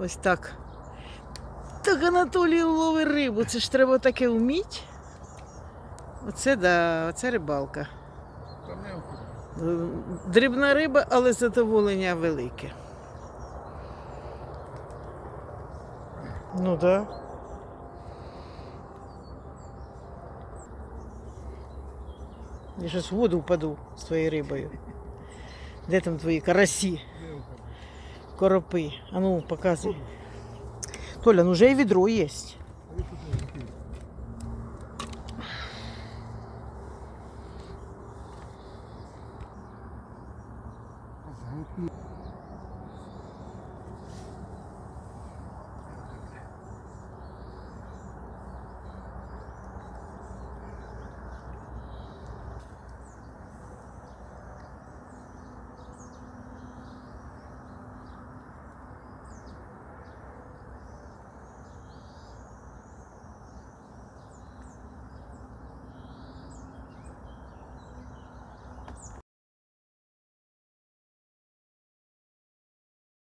Ось так. Так Анатолій ловить рибу. Це ж треба таке вміти. Оце да, оце рибалка. Дрібна риба, але задоволення велике. Ну так. Да. Я зараз в воду впаду з твоєю рибою. Де там твої карасі коропи. А ну, показуй. Толя, ну вже і відро є.